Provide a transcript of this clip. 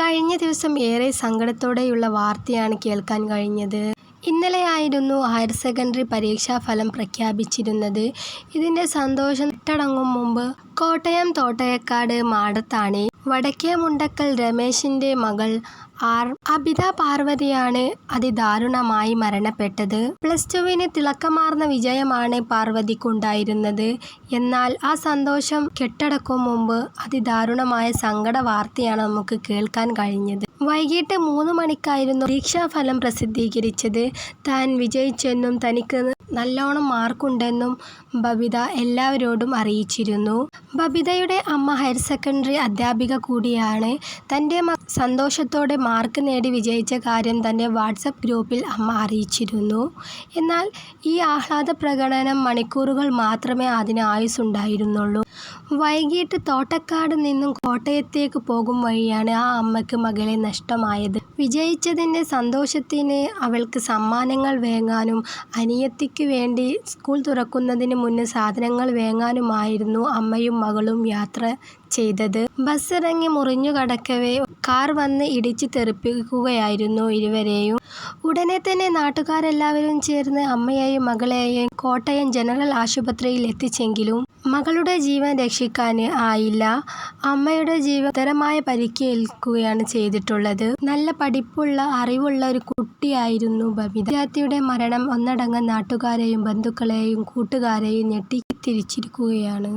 കഴിഞ്ഞ ദിവസം ഏറെ സങ്കടത്തോടെയുള്ള വാർത്തയാണ് കേൾക്കാൻ കഴിഞ്ഞത്. ഇന്നലെയായിരുന്നു ഹയർ സെക്കൻഡറി പരീക്ഷാഫലം പ്രഖ്യാപിച്ചിരുന്നത്. ഇതിന്റെ സന്തോഷം കെട്ടടങ്ങും മുമ്പ് കോട്ടയം തോട്ടയക്കാട് മാടത്താണ് വടക്കേ മുണ്ടക്കൽ രമേശിന്റെ മകൾ ആർ അബിത പാർവതിയാണ് അതിദാരുണമായി മരണപ്പെട്ടത്. പ്ലസ് ടുവിന് തിളക്കമാർന്ന വിജയമാണ് പാർവതിക്കുണ്ടായിരുന്നത്. എന്നാൽ ആ സന്തോഷം കെട്ടടക്കും മുമ്പ് അതിദാരുണമായ സങ്കട വാർത്തയാണ് നമുക്ക് കേൾക്കാൻ കഴിഞ്ഞത്. വൈകിട്ട് മൂന്ന് മണിക്കായിരുന്നു പരീക്ഷാഫലം പ്രസിദ്ധീകരിച്ചത്. താൻ വിജയിച്ചെന്നും തനിക്ക് നല്ലോണം മാർക്കുണ്ടെന്നും ബബിത എല്ലാവരോടും അറിയിച്ചിരുന്നു. ബബിതയുടെ അമ്മ ഹയർ സെക്കൻഡറി അധ്യാപിക കൂടിയാണ്. തന്റെ സന്തോഷത്തോടെ മാർക്ക് നേടി വിജയിച്ച കാര്യം തന്റെ വാട്സപ്പ് ഗ്രൂപ്പിൽ അമ്മ അറിയിച്ചിരുന്നു. എന്നാൽ ഈ ആഹ്ലാദ പ്രകടനം മണിക്കൂറുകൾ മാത്രമേ അതിന് ആയുസ്സുണ്ടായിരുന്നുള്ളൂ. വൈകിട്ട് തോട്ടക്കാട് നിന്നും കോട്ടയത്തേക്ക് പോകും വഴിയാണ് ആ അമ്മയ്ക്ക് മകളെ നഷ്ടമായത്. വിജയിച്ചതിന്റെ സന്തോഷത്തിന് അവൾക്ക് സമ്മാനങ്ങൾ വേങ്ങാനും അനിയത്തിക്ക് വേണ്ടി സ്കൂൾ തുറക്കുന്നതിന് മുന്നേ സാധനങ്ങൾ വാങ്ങാനുമായിരുന്നു. അമ്മയും മകളും യാത്ര ചെയ്തത്. ബസ് ഇറങ്ങി മുറിഞ്ഞു കടക്കവേ കാർ വന്ന് ഇടിച്ച് തെറിപ്പിക്കുകയായിരുന്നു ഇരുവരെയും. ഉടനെ തന്നെ നാട്ടുകാരെല്ലാവരും ചേർന്ന് അമ്മയെയും മകളെയും കോട്ടയം ജനറൽ ആശുപത്രിയിൽ എത്തിച്ചെങ്കിലും മകളുടെ ജീവൻ രക്ഷിക്കാൻ ആയില്ല. അമ്മയുടെ ജീവൻ തരമായ പരിക്കേൽക്കുകയാണ് ചെയ്തിട്ടുള്ളത്. നല്ല പഠിപ്പുള്ള അറിവുള്ള ഒരു കുട്ടിയായിരുന്നു ബബിത. വിദ്യാർത്ഥിയുടെ മരണം ഒന്നടങ്കം നാട്ടുകാരെയും ബന്ധുക്കളെയും കൂട്ടുകാരെയും ഞെട്ടിത്തിരിച്ചിരിക്കുകയാണ്.